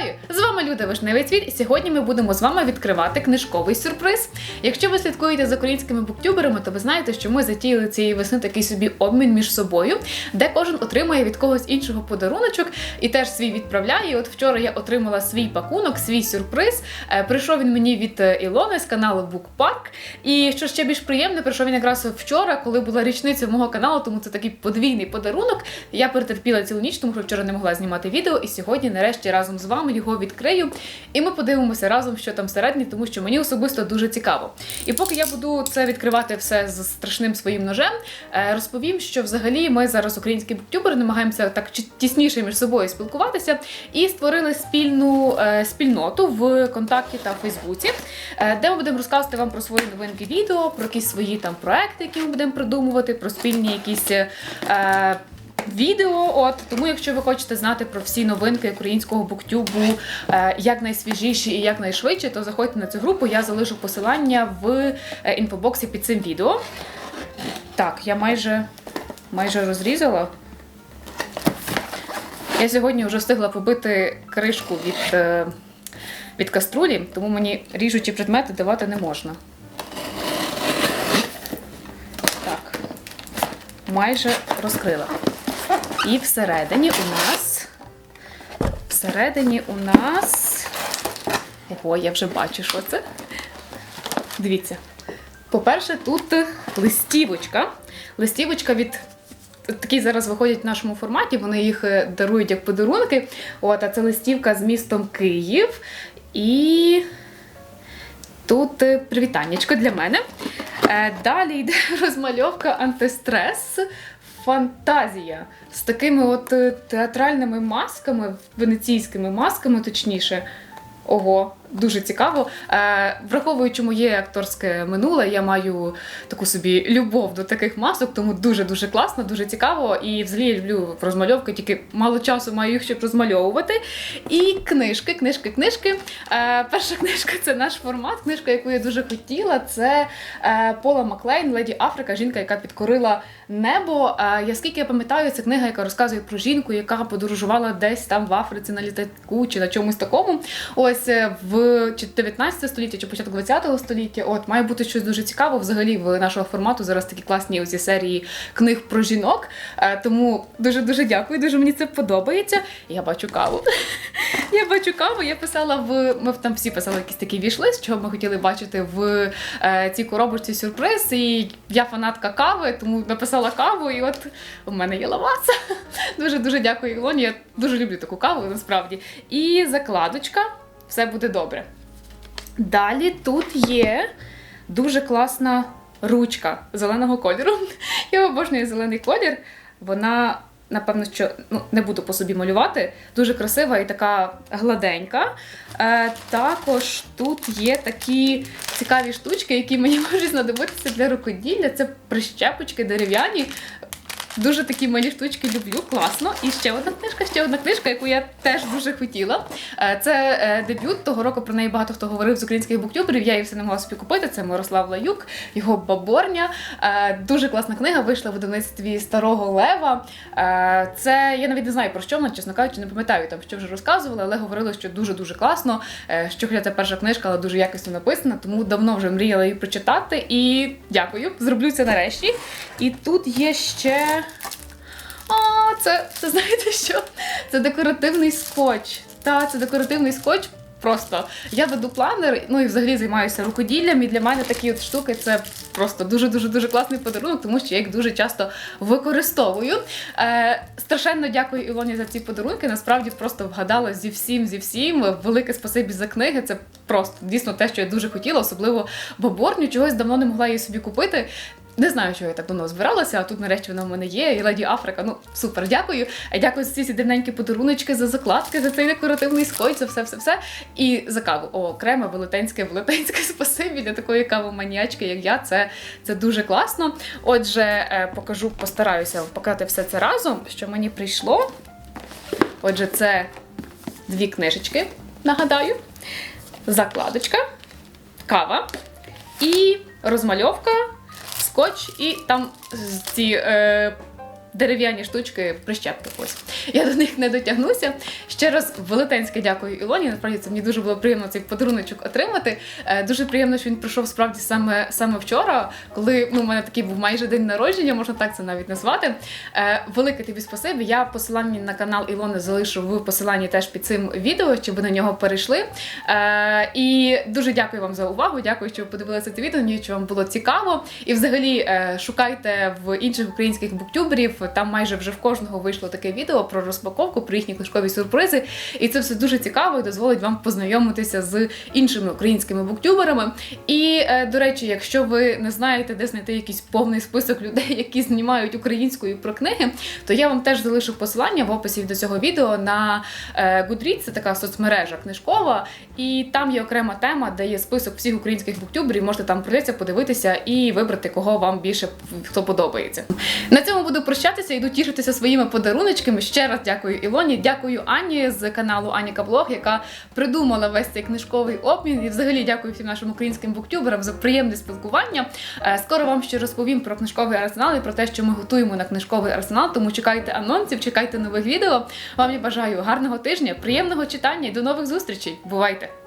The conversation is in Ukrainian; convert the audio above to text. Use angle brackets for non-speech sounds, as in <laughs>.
Вітаю! Люда Вишневий Цвіт, і сьогодні ми будемо з вами відкривати книжковий сюрприз. Якщо ви слідкуєте за українськими буктюберами, то ви знаєте, що ми затіяли цієї весни такий собі обмін між собою, де кожен отримує від когось іншого подаруночок і теж свій відправляє. І От вчора я отримала свій пакунок, свій сюрприз. Е, Прийшов він мені від е, Ілони з каналу Bookpark. І що ще більш приємне, прийшов він якраз вчора, коли була річниця мого каналу, тому це такий подвійний подарунок. Я перетерпіла цілу ніч, тому що вчора не могла знімати відео, і сьогодні, нарешті, разом з вами його відкрию. І ми подивимося разом, що там всередині, тому що мені особисто дуже цікаво. І поки я буду це відкривати все з страшним своїм ножем, е, розповім, що взагалі ми зараз, українські буктюбери, намагаємося так тісніше між собою спілкуватися і створили спільну е, спільноту в контакті та Фейсбуці, е, де ми будемо розказувати вам про свої новинки відео, про якісь свої там проекти, які ми будемо придумувати, про спільні якісь. Відео, от тому, якщо ви хочете знати про всі новинки українського буктюбу, е, як найсвіжіші і як найшвидше, то заходьте на цю групу. Я залишу посилання в е, інфобоксі під цим відео. Так, я майже, майже розрізала. Я сьогодні вже встигла побити кришку від, е, від каструлі, тому мені ріжучі предмети давати не можна. Так, майже розкрила. І всередині у нас. Всередині у нас. Ого, я вже бачу, що це. Дивіться. По-перше, тут листівочка. Листівочка від. Такі зараз виходять в нашому форматі, вони їх е, дарують як подарунки. От, а це листівка з містом Київ. І тут е, привітаннячко для мене. Е, Далі йде <laughs> розмальовка антистрес. Фантазія з такими от е, театральними масками, венеційськими масками, точніше. Ого, дуже цікаво. Е, враховуючи моє акторське минуле, я маю таку собі любов до таких масок, тому дуже дуже класно, дуже цікаво. І взагалі я люблю розмальовки, тільки мало часу маю їх щоб розмальовувати. І книжки, книжки, книжки. Е, перша книжка це наш формат. Книжка, яку я дуже хотіла, це е, Пола Маклейн, Леді Африка, жінка, яка підкорила небо. Я скільки я пам'ятаю, це книга, яка розказує про жінку, яка подорожувала десь там в Африці на літаку чи на чомусь такому. Ось е, в чи 19 століття чи початок 20 століття. От має бути щось дуже цікаво. Взагалі в нашого формату зараз такі класні ось серії книг про жінок. Е, Тому дуже дуже дякую. Дуже мені це подобається. Я бачу каву. <laughs> Я бачу каву. Я писала в ми там всі писали якийсь такий вішлист, чого ми хотіли бачити в е, цій коробочці сюрприз. І я фанатка кави, тому написала каву, і от у мене є лаваса. <laughs> Дуже дуже дякую, Ілоні. Я дуже люблю таку каву насправді. І закладочка. Все буде добре. Далі тут є дуже класна ручка зеленого кольору. <laughs> Я обожнюю зелений колір. Вона, напевно, що ну, не буду по собі малювати. Дуже красива і така гладенька. Е, також тут є такі цікаві штучки, які мені <laughs> можуть знадобитися для рукоділля. Це прищепочки дерев'яні. Дуже такі малі штучки люблю, класно. І ще одна книжка, ще одна книжка, яку я теж дуже хотіла. Е, Це е, дебют того року. Про неї багато хто говорив з українських буктюберів. Я її все не могла собі купити. Це Мирослав Лаюк, його баборня. Е, Дуже класна книга. Вийшла в видавництві старого лева. Це я навіть не знаю про що вона, чесно кажучи, не пам'ятаю там, що вже розказували, але говорили, що дуже дуже класно. Що хоча це перша книжка, але дуже якісно написана, тому давно вже мріяла її прочитати. І дякую, зроблю це нарешті. І тут є ще. А, це, це знаєте що? Це декоративний скотч. Та, це декоративний скотч. Просто я веду планер, ну і взагалі займаюся рукоділлям. І для мене такі от штуки це просто дуже дуже класний подарунок, тому що я їх дуже часто використовую. Е, страшенно дякую Ілоні за ці подарунки. Насправді просто вгадала зі всім, зі всім. Велике спасибі за книги. Це просто дійсно те, що я дуже хотіла, особливо баборню. Чогось давно не могла її собі купити. Не знаю, чого я так давно збиралася, а тут нарешті вона в мене є. І Леді Африка. Ну супер, дякую. А Дякую за ці всі дивненькі подаруночки, за закладки, за цей декоративний скотч, за все, все, все. І за каву. О, окремо велетенське, велетенське <laughs> спасибі для такої кавоманіячки, як я. Це, це дуже класно. Отже, е, покажу, постараюся показати все це разом, що мені прийшло. Отже, це дві книжечки, нагадаю, закладочка, кава і розмальовка, скотч, і там ці е, дерев'яні штучки, прищепки. Ось я до них не дотягнуся. Ще раз велетенське дякую Ілоні. Насправді це мені дуже було приємно цей подаруночок отримати. Е, Дуже приємно, що він прийшов справді саме саме вчора, коли ну, у мене такий був майже день народження, можна так це навіть назвати. Е, Велике тобі спасибі. Я посилання на канал Ілони залишу в посиланні теж під цим відео, щоб ви на нього перейшли. Е, І дуже дякую вам за увагу. Дякую, що ви подивилися це відео. Надіюсь, що вам було цікаво. І взагалі шукайте в інших українських буктюберів. Там майже вже в кожного вийшло таке відео про розпаковку, про їхні книжкові сюрпризи. І це все дуже цікаво і дозволить вам познайомитися з іншими українськими буктюберами. І е, до речі, якщо ви не знаєте, де знайти якийсь повний список людей, які знімають українською про книги, то я вам теж залишу посилання в описі до цього відео на е, Goodreads, це така соцмережа книжкова, і там є окрема тема, де є список всіх українських буктюберів. Можете там пройдеться, подивитися і вибрати, кого вам більше хто подобається. На цьому буду прощатися, йду тішитися своїми подаруночками. Ще раз дякую Ілоні, дякую Ані з каналу Аніка Блог, яка придумала весь цей книжковий обмін. І взагалі дякую всім нашим українським буктюберам за приємне спілкування. Е, Скоро вам ще розповім про книжковий арсенал і про те, що ми готуємо на книжковий арсенал. Тому чекайте анонсів, чекайте нових відео. Вам я бажаю гарного тижня, приємного читання і до нових зустрічей. Бувайте!